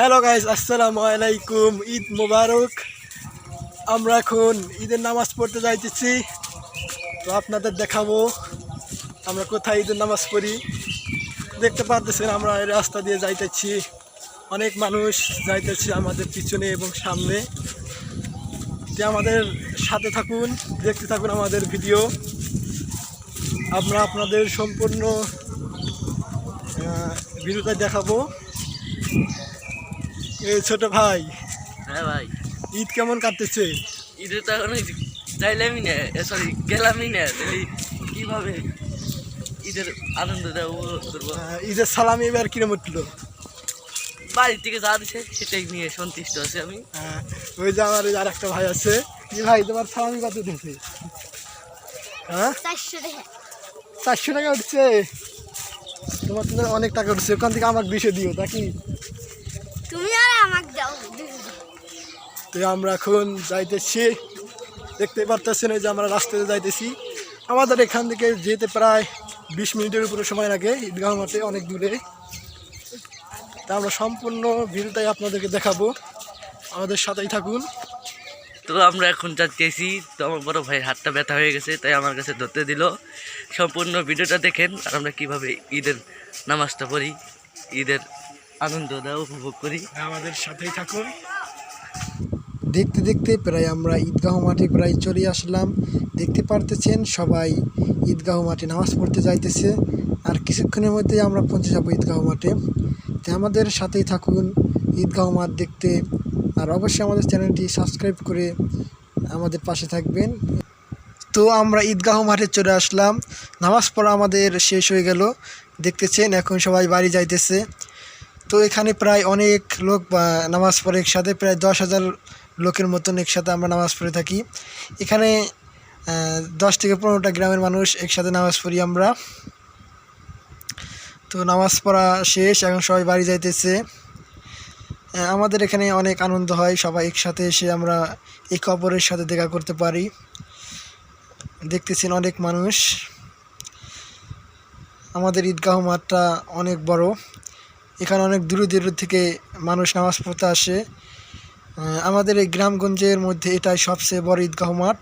Hello guys আসসালামু আলাইকুম ঈদ মুবারক আমরা এখন ঈদের নামাজ পড়তে যাইতেছি। তো আপনাদের দেখাবো আমরা কোথায় ঈদের নামাজ পড়ি। দেখতে পারতেছেন আমরা এই রাস্তা দিয়ে যাইতেছি। অনেক মানুষ যাইতেছে আমাদের পিছনে এবং সামনে। যে আমাদের সাথে থাকুন, দেখতে থাকুন আমাদের ভিডিও। আমরা আপনাদের সম্পূর্ণ ভিডিওটা দেখাবো। এই ছোট ভাই হ্যাঁ ভাই। ঈদ কেমন কাটতেছে? ঈদে তো এখন চাইলামই না সরি গেলামই না কীভাবে ঈদের আনন্দটা উপভোগ করব? আহ, ঈদের সালামি এবার কিরম উঠল? বাড়ি থেকে যা দিছে সেটাই নিয়ে সন্তুষ্ট আছি আমি। আহ, ওই যে আমার আর একটা ভাই আছে। কি ভাই তোমার সালামি কত উঠেছে হ্যাঁ? চারশো টাকা উঠছে? তোমার তো অনেক টাকা উঠছে ওখান থেকে আমাকে দুশো দিও নাকি? তুমি আর আমাকে দাও তো আমরা এখন যাইতেছি। দেখতে পারতেছেন এই যে আমরা রাস্তাতে যাইতেছি। আমাদের এখান থেকে যেতে প্রায় বিশ মিনিটের উপরে সময় লাগে ঈদগাহ মাঠে অনেক দূরে। তা আমরা সম্পূর্ণ ভিড়টাই আপনাদেরকে দেখাবো। আমাদের সাথেই থাকুন। তো আমরা এখন যাচ্ছি। তো আমার বড় ভাই হাতটা ব্যথা হয়ে গেছে তাই আমার কাছে ধরতে দিল। সম্পূর্ণ ভিডিওটা দেখেন আর আমরা কীভাবে ঈদের নামাজটা পড়ি ঈদের আনন্দটা উপভোগ করি। আমাদের সাথেই থাকুন। দেখতে দেখতে প্রায় আমরা ঈদগাহ মাঠে প্রায় চলে আসলাম। দেখতে পারতেছেন সবাই ঈদগাহ মাঠে নামাজ পড়তে যাইতেছে। আর কিছুক্ষণের মধ্যেই আমরা পৌঁছে যাব ঈদগাহ মাঠে। তো আমাদের সাথেই থাকুন ঈদগাহ মাঠ দেখতে। আর অবশ্যই আমাদের চ্যানেলটি সাবস্ক্রাইব করে আমাদের পাশে থাকবেন। তো আমরা ঈদগাহ মাঠে চলে আসলাম। নামাজ পড়া আমাদের শেষ হয়ে গেল। দেখতেছেন এখন সবাই বাড়ি যাইতেছে। তো এখানে প্রায় অনেক লোক নামাজ পড়ে একসাথে, প্রায় দশ হাজার লোকের মতন একসাথে আমরা নামাজ পড়ে থাকি। এখানে দশ থেকে পনেরোটা গ্রামের মানুষ একসাথে নামাজ পড়ি আমরা। তো নামাজ পড়া শেষ, এখন সবাই বাড়ি যাইতেছে। আমাদের এখানে অনেক আনন্দ হয়, সবাই একসাথে এসে আমরা একে অপরের সাথে দেখা করতে পারি। দেখতেছেন অনেক মানুষ। আমাদের ঈদগাহ মাঠটা অনেক বড়। এখানে অনেক দূরে দূর থেকে মানুষ নামাজ পড়তে আসে। আমাদের এই গ্রামগঞ্জের মধ্যে এটাই সবচেয়ে বড় ঈদগাহ মাঠ।